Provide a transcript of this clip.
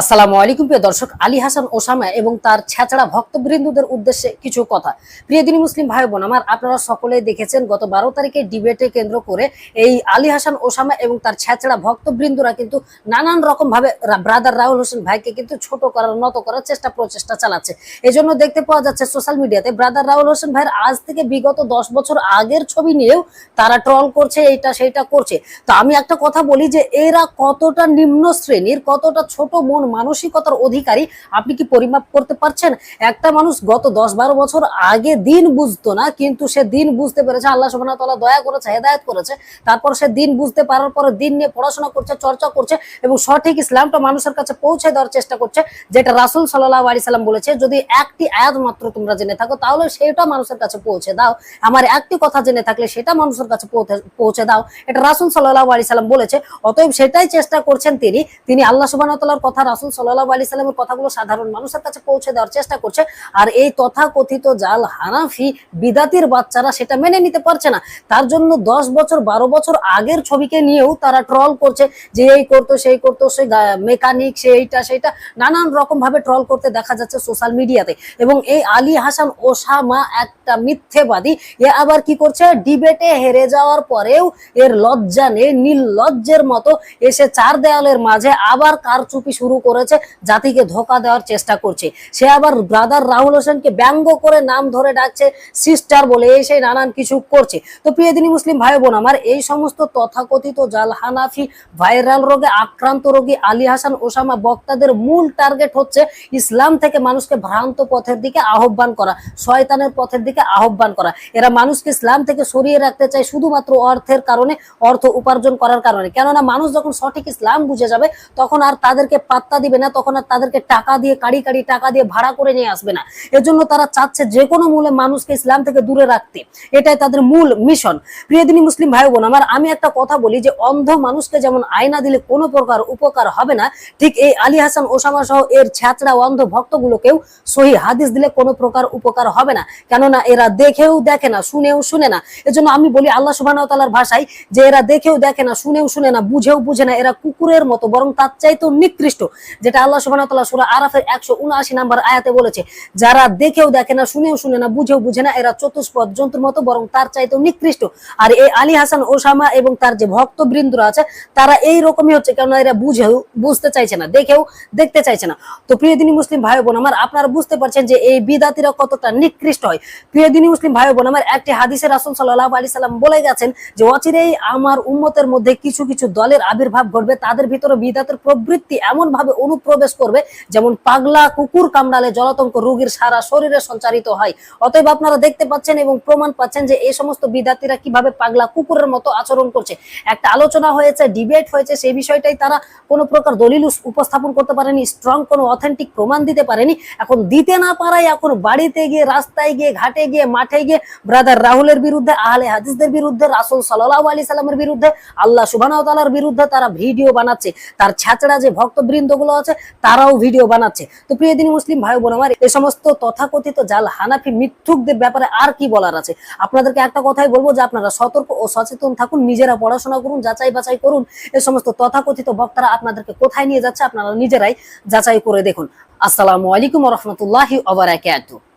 আসসালামু আলাইকুম প্রিয় দর্শক, আলী হাসান ওসামা এবং তার ছেঁচড়া ভক্তবৃন্দদের উদ্দেশ্যে কিছু কথা। প্রিয় দিনী মুসলিম ভাই বোন আমার আপনারা সকলেই দেখেছেন গত বারো তারিখে ডিবেটে কেন্দ্র করে এই আলী হাসান ওসামা এবং তার ছেঁচড়া ভক্তবৃন্দরা কিন্তু নানান রকম ভাবে ব্রাদার রাহুল হোসেন ভাইকে কিন্তু ছোট করার, নত করার চেষ্টা, প্রচেষ্টা চালাচ্ছে। এই জন্য দেখতে পাওয়া যাচ্ছে সোশ্যাল মিডিয়াতে ব্রাদার রাহুল হোসেন ভাইয়ের আজ থেকে বিগত দশ বছর আগের ছবি নিয়েও তারা ট্রল করছে, এইটা সেইটা করছে। তো আমি একটা কথা বলি যে, এরা কতটা নিম্ন শ্রেণির, কতটা ছোট মন মানসিকতার অধিকারী আপনি কি পরিমাপ করতে পারছেন? একটা মানুষ গত দশ বারো বছর আগে দিন বুঝতো না, কিন্তু সে দিন বুঝতে পেরেছে, আল্লাহ তাআলা দয়া করেছে, হেদায়ত করেছে, তারপর সে দিন বুঝতে পারার পরে দিন নিয়ে পড়াশোনা করছে, চর্চা করছে এবং সঠিক ইসলামটা মানুষের কাছে পৌঁছে দেওয়ার চেষ্টা করছে, যেটা রাসুল সাল্লাহ আলি সাল্লাম বলেছে, যদি একটি আয়াত মাত্র তোমরা জেনে থাকো, তাহলে সেটা মানুষের কাছে পৌঁছে দাও। আমার একটি কথা জেনে থাকলে সেটা মানুষের কাছে পৌঁছে- দাও। এটা রাসুল সাল্লাহ আলি সাল্লাম বলেছে, অতএব সেটাই চেষ্টা করছেন তিনি। তিনি আল্লাহ সুবাহ কথা রাসুল সাল্লাহ আলি সাল্লামের কথাগুলো সাধারণ মানুষের কাছে পৌঁছে দেওয়ার চেষ্টা করছে। আর এই তথাকথিত জাল হানাফি বিদাতির বাচ্চারা সেটা মেনে নিতে পারছে না। তার জন্য দশ বছর, বারো বছর আগের ছবিকে নিয়েও তারা ট্রল করছে যে এই করতো, সেই করতো, সে মেকানিক সে এইটা, সেইটা। নানান রকম ভাবে ট্রল করতে দেখা যাচ্ছে সোশ্যাল মিডিয়াতে এবং এই আলী হাসান ওসামা একটা মিথ্যেবাদী। এ আবার কি করছে? ডিবেটে হেরে যাওয়ার পরেও এর লজ্জা নেই, নির্লজ্জের মতো এসে চার দেওয়ালের মাঝে আবার কারচুপি শুরু করেছে, জাতিকে ধোকা দেওয়ার চেষ্টা করছে। সে আবার ব্রাদার রাহুল হোসেনকে ব্যঙ্গ করে নাম ধরে ডাকছে সিস্টার বলে এসে নানান কিছু করছে। তো প্রিয় দিনী মুসলিম ভাই বোন আমার, এই সমস্ত তথাকথিত জাল হানাফি ভাইরাল রোগে আক্রান্ত রোগী আলী হাসান, ওসামা বক্তাদের মূল টার্গেট হচ্ছে ইসলাম থেকে মানুষকে ভ্রান্ত পথের দিকে আহ্বান করা, শয়তানের পথের দিকে আহ্বান করা। এরা মানুষকে ইসলাম থেকে সরিয়ে রাখতে চায় শুধুমাত্র অর্থের কারণে, অর্থ উপার্জন করার কারণে। কেননা মানুষ যখন সঠিক ইসলাম বুঝে যাবে, তখন আর তাদেরকে পাত্তা দিবে না, তখন আর তাদেরকে টাকা দিয়ে, কাড়ি কাড়ি টাকা দিয়ে ভাড়া করে নিয়ে আসবে না। এজন্য তারা চাচ্ছে যে কোনো মূলে মানুষকে ইসলাম থেকে দূরে রাখতে। এটাই তাদের মূল মিশন প্রিয়দিনী মুসলিম ভাই বোন, আমার আমি একটা কথা বলি যে, অন্ধ মানুষকে যেমন আয়না দিলে কোনো প্রকার উপকার হবে না, ঠিক এই আলী হাসান, ওসামা সহ এর ছ্যাচড়া অন্ধ ভক্তগুলোকেও সহি হাদিস দিলে কোনো প্রকার উপকার হবে না। কেননা এরা দেখেও দেখে না, শুনেও শুনে না। এজন্য আমি বলি, আল্লাহ সুবাহ তালার ভাষায় যে এরা দেখেও দেখে না, শুনেও শুনে না, বুঝেও বুঝে না, এরা কুকুরের মতো, বরং তার চাইতেও নিকৃষ্ট। যেটা আল্লাহ সুবাহ তাল্লাহ সুরা আরাফের একশো উনআশি নাম্বার আয়াতে বলেছে, যারা দেখেও দেখে না, শুনেও শুনে না, বুঝেও বুঝে না, এরা চতুষ্পদ জন্তুর মতো, বরং তার চাইতেও নিকৃষ্ট। আর এই আলী হাসান, ওসামা এবং তার যে ভক্তবৃন্দরা আছে, তারা এই রকমই হচ্ছে, কেননা এরা বুঝেও, বুঝতে চাইছে না, দেখেও দেখতে চাইছে না। তো প্রিয় দিনী মুসলিম ভাই বোন আমার, আপনারা বুঝতে পারছেন যে এই বিদাতিরা কতটা নিকৃষ্ট হয়। প্রিয় দিনী মুসলিম ভাই বোন আমার, একটি হাদিসের রাসূল সাল্লাল্লাহু আলাইহি সাল্লাম বলে গেছেন যে, অচিরেই আমার উম্মতের মধ্যে কিছু কিছু দলের আবির্ভাব ঘটবে, তাদের ভিতরে বিদাতের প্রবৃত্তি এমন ভাবে অনুপ্রবেশ করবে? যেমন পাগলা কুকুর কামড়ালে জলাতঙ্ক রোগীর সারা শরীরে সঞ্চারিত হয়। অতএব আপনারা দেখতে পাচ্ছেন এবং প্রমাণ পাচ্ছেন যে এই সমস্ত বিদ্যার্থীরা কীভাবে পাগলা কুকুরের মতো আচরণ করছে। একটা আলোচনা হয়েছে, ডিবেট হয়েছে, সেই বিষয়টাই তারা কোনো প্রকার দলিল উপস্থাপন করতে পারেনি স্ট্রং কোনো অথেন্টিক প্রমাণ দিতে পারেনি। এখন দিতে না পারায় এখন বাড়িতে গিয়ে, রাস্তায় গিয়ে, ঘাটে গিয়ে, মাঠে গিয়ে ব্রাদার রাহুলের বিরুদ্ধে, আহলে হাদিসদের বিরুদ্ধে, রাসুল সাল্লাহ আলি সাল্লামের বিরুদ্ধে, আল্লাহ সুবাহ বিরুদ্ধে তারা ভিডিও বানাচ্ছে। তার ছাচড়া যে ভক্তবৃন্দ গুলো আছে তারাও ভিডিও বানাচ্ছে। তো প্রিয় দিনী মুসলিম, ভাই বোন আমার এই সমস্ত তথাকথিত জাল হানাফি মিথ্যুকদের ব্যাপারে আর কি বলার আছে? আপনাদেরকে একটা কথাই বলব যে আপনারা সতর্ক ও সচেতন থাকুন, নিজেরা পড়াশোনা করুন, যাচাই বাছাই করুন। এই সমস্ত তথাকথিত বক্তারা আপনাদেরকে কোথায় নিয়ে যাচ্ছে আপনারা নিজেরাই যাচাই করে দেখুন। আসসালামু আলাইকুম রহমতুল্লাহি ওবারাকাতুহু